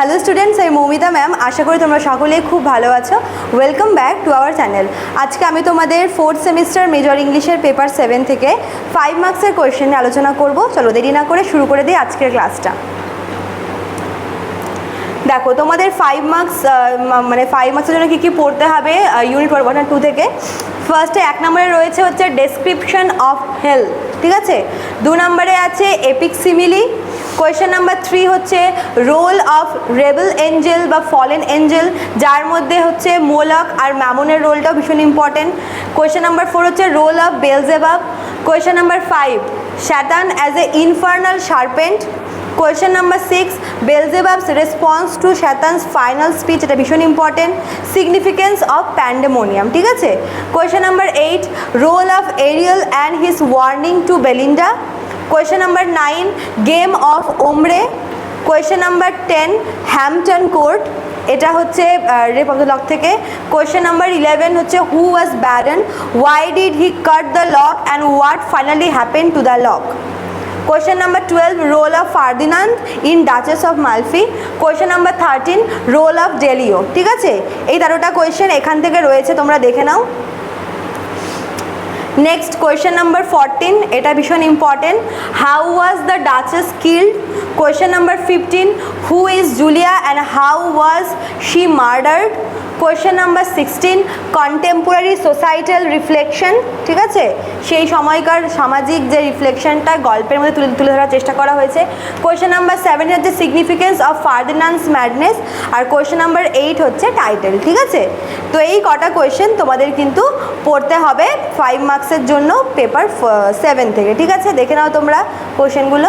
Hello students আমি Moumita ma'am আশা করি তোমরা সকলেই খুব ভালো আছো। Welcome back to our channel আজকে আমি তোমাদের ফোর্থ সেমিস্টার মেজর ইংলিশের পেপার সেভেন থেকে ফাইভ মার্কসের কোয়েশ্চেন আলোচনা করব। চলো দেরি না করে শুরু করে দিই আজকের ক্লাসটা দেখো, তোমাদের ফাইভ মার্কস মানে ফাইভ মার্কসের জন্য কী কী পড়তে হবে ইউনিট ওয়ান টু থেকে। ফার্স্টে এক নম্বরে রয়েছে হচ্ছে ডেসক্রিপশন অফ হেলথ ঠিক আছে? দু নম্বরে আছে epic simile question number three হচ্ছে রোল অফ রেবেল এঞ্জেল বা ফলেন এঞ্জেল যার মধ্যে হচ্ছে মোলক আর ম্যামনের রোলটাও ভীষণ ইম্পর্টেন্ট কোয়েশ্চেন নাম্বার ফোর হচ্ছে role of Beelzebub question number five Satan as a infernal serpent question number six Beelzebub's response to Satan's final speech এটা ভীষণ ইম্পর্টেন্ট সিগনিফিকেন্স অফ প্যান্ডেমোনিয়াম ঠিক আছে? Question number eight role of Ariel and his warning to Belinda question number nine game of ombre question number ten Hampton court এটা হচ্ছে rape of the lock থেকে। Question number eleven হচ্ছে who was Baron why did he cut the lock and what finally happen to the lock question number twelve role of Ferdinand in Duchess of Malfi question number thirteen role of Delio ঠিক আছে? এই তেরোটা question এখান থেকে রয়েছে, তোমরা দেখে নাও। নেক্সট কোয়েশ্চেন নাম্বার ফোরটিন এটা ভীষণ important how was the Duchess killed question number fifteen who is Julia and how was she murdered question number sixteen contemporary societal reflection ঠিক আছে? সেই সময়কার সামাজিক যে রিফ্লেকশনটা গল্পের মধ্যে তুলে তুলে ধরার চেষ্টা করা হয়েছে। কোয়েশ্চেন নাম্বার সেভেন হচ্ছে সিগনিফিকেন্স অফ ফার্দিনান্স ম্যাডনেস আর কোয়েশ্চেন নাম্বার এইট হচ্ছে টাইটেল ঠিক আছে? তো এই কটা কোয়েশ্চেন তোমাদের কিন্তু পড়তে হবে ফাইভ মার্কসের জন্য পেপার সেভেন থেকে, ঠিক আছে? দেখে নাও তোমরা কোয়েশ্চেনগুলো